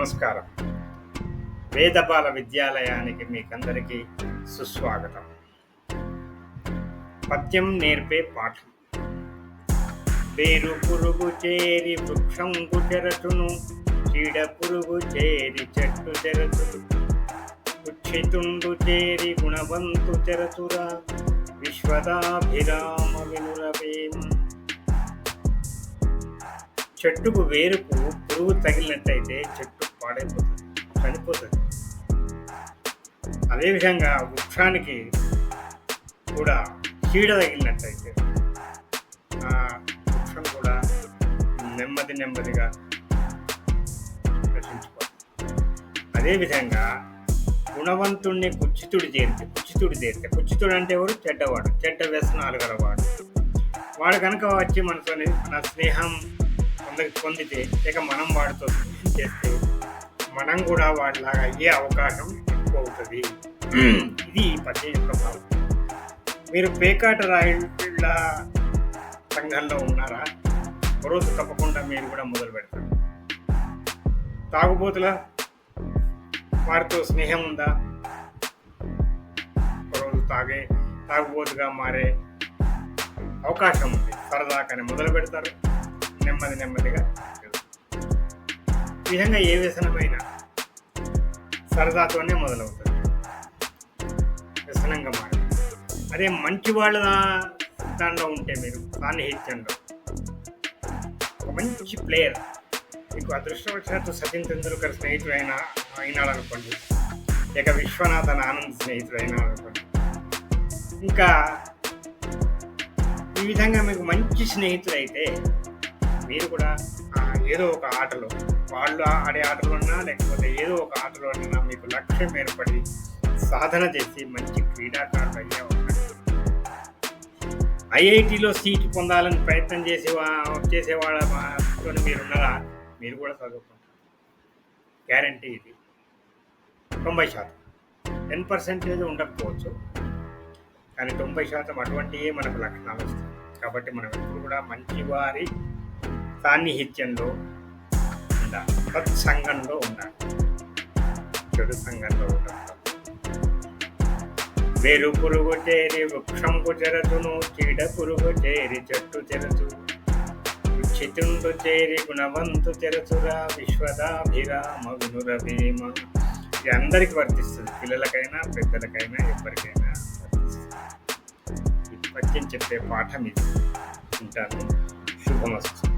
నమస్కారం. వేదబాల విద్యాలయానికి మీకందరికీ సుస్వాగతం. పద్యం నేర్పే పాఠం. వేరు పురుగు చేరి వృక్షం చెరచును చీడ పురుగు చేరి చెట్టు చెరచును ఉచ్చితుండు చేరి గుణవంతు చెరచురా విశ్వదాభిరామ వినురవేమ చెట్టుకు వేరుకు పురుగు తగిలినట్టయితే చెట్టు పాడైపోతుంది చనిపోతుంది. అదేవిధంగా వృక్షానికి కూడా చీడ తగిలినట్టయితే ఆ వృక్షం కూడా నెమ్మది నెమ్మదిగా అదేవిధంగా గుణవంతుణ్ణి కుచితుడు చేరితే కుచితుడు చేరితే కుచితుడు అంటే ఎవరు? చెడ్డవాడు. చెడ్డ వ్యసనాలు గలవాడు వాడు. కనుక వచ్చి మనతోని మన స్నేహం పొందకి పొందితే ఇక మనం వాడితో చేస్తే మనం కూడా వాడిలాగా అయ్యే అవకాశం ఎక్కువ అవుతుంది ఇది ఈ పద్యం యొక్క భావం. మీరు పేకాట రాయిళ్ళ సంఘంలో ఉన్నారా? రోజు తప్పకుండా మీరు కూడా మొదలు పెడతారు. తాగుబోతుల వారితో స్నేహం ఉందా? రోజు తాగే తాగుబోతుగా మారే అవకాశం ఉంది. సరదాకని మొదలు పెడతారు. నెమ్మది నెమ్మదిగా విధంగా ఏ వ్యసనమైనా సరదాతోనే మొదలవుతుంది. వ్యసనంగా మారి అదే మంచి వాళ్ళ దానిలో ఉంటే మీరు సాన్నిహిత్యంలో ఒక మంచి ప్లేయర్ మీకు అదృష్టవశాత్తు సచిన్ టెండూల్కర్ స్నేహితుడు అయినా అయినాడనుకోండి లేక విశ్వనాథన్ ఆనంద్ స్నేహితుడు అయినాడనుకోండి ఇంకా ఈ విధంగా మీకు మంచి స్నేహితులు అయితే మీరు కూడా ఏదో ఒక ఆటలో వాళ్ళు ఆడే ఆటలోనా లేకపోతే ఏదో ఒక ఆటలోనైనా మీకు లక్ష్యం ఏర్పడి సాధన చేసి మంచి క్రీడాకారులు అయ్యే ఐఐటిలో సీట్ పొందాలని ప్రయత్నం చేసే వా- చేసేవాళ్ళ మీరు ఉన్నారా? మీరు కూడా చదువుకుంటారు. గ్యారంటీ ఇది. తొంభై శాతం. టెన్ పర్సెంటేజ్ ఉండకపోవచ్చు. కానీ తొంభై శాతం అటువంటివే మనకు లక్షణాలు వస్తాయి. కాబట్టి మనం ఎప్పుడు కూడా మంచి వారి సాన్నిహిత్యంలో ఉండాలి. సత్సంగంలో ఉండాలి. చెడు సంఘంలో ఉండకూడదు వేరు పురుగు చేరి వృక్షంకు చెరచును చీడ పురుగు చేరి చెట్టు చెరచు. చితుండు చేరి గుణవంతు చెరచురా విశ్వదాభిరామ వినురభీమ ఇది అందరికి వర్తిస్తుంది. పిల్లలకైనా పెద్దలకైనా ఎవరికైనా వర్తిస్తుంది. ఈ చెప్పే పాఠం ఇది. ఉంటాను. శుభమస్తు.